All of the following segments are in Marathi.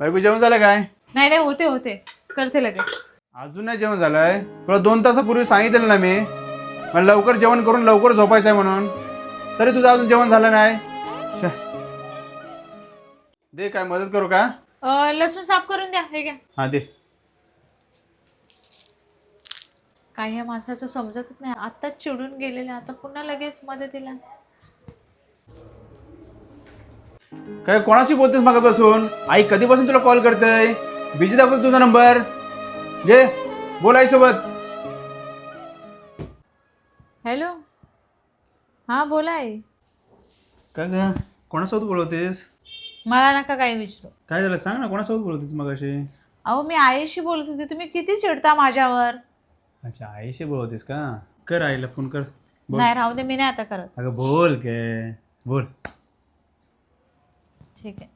बायको जेवण झालं काय? नाही नाही होते होते. करते लगेच. अजून नाही जेवण झालंय? तुला दोन तासापूर्वी सांगितलं ना मी. मला लवकर जेवण करून लवकर झोपायचं आहे म्हणून. तरी तुझं अजून जेवण झालं नाही. शे. दे काय मदत करू का? अं, लसूण साफ करून द्या हे घ्या. हा दे. काही या माणसाचं समजतच नाही. आत्ताच चिडून गेलेले आता पुन्हा लगेच मदतीला. काय कोणाशी बोलतेस मागापासून? आई कधीपासून तुला कॉल करतय? बिजी दाखवतो तुझा नंबर घे बोल आई सोबत हॅलो हां बोला आई. काय ग कोणासोबत बोलवतेस? मला नका काही विचारू. काय झालं? सांग ना कोणासोबत बोलवतेस मगाशी? अहो मी आईशी बोलत होते. तुम्ही किती चिडता माझ्यावर? अच्छा आईशी बोलवतेस का? कर आईला फोन कर. बोल. नाही राहू दे मी नाही आता करत. अगं बोल के बोल. ठीक आहे.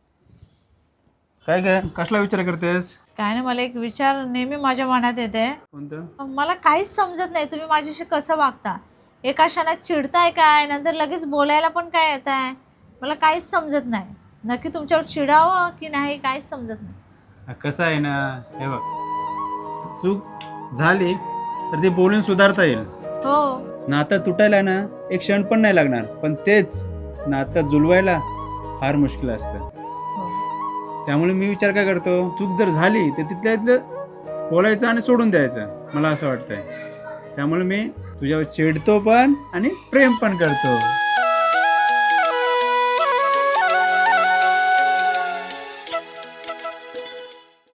काय काय कसला विचार करतेस? काय नाही मला एक विचार नेहमी माझ्या मनात येते. कोणतं? मला काहीच समजत नाही तुम्ही माझ्याशी कसं वागता? एका क्षणात चिडताय काय? नंतर लगेच बोलायला पण काय येत आहे मला काहीच समजत नाही. नक्की तुमच्यावर चिडावं की नाही काहीच समजत नाही. हा, कसं आहे ना हे बघ. चूक झाली तर ते बोलून सुधारता येईल. हो. नातं तुटायला ना एक क्षण पण नाही लागणार. पण तेच नातं जुलवायला फार मुश्किल असतं. हो. त्यामुळे मी विचार काय करतो चूक जर झाली तर तिथल्या तिथलं बोलायचं आणि सोडून द्यायचं मला असं वाटतंय. त्यामुळे मी तुझ्यावर चिडतो पण आणि प्रेम पण करतो.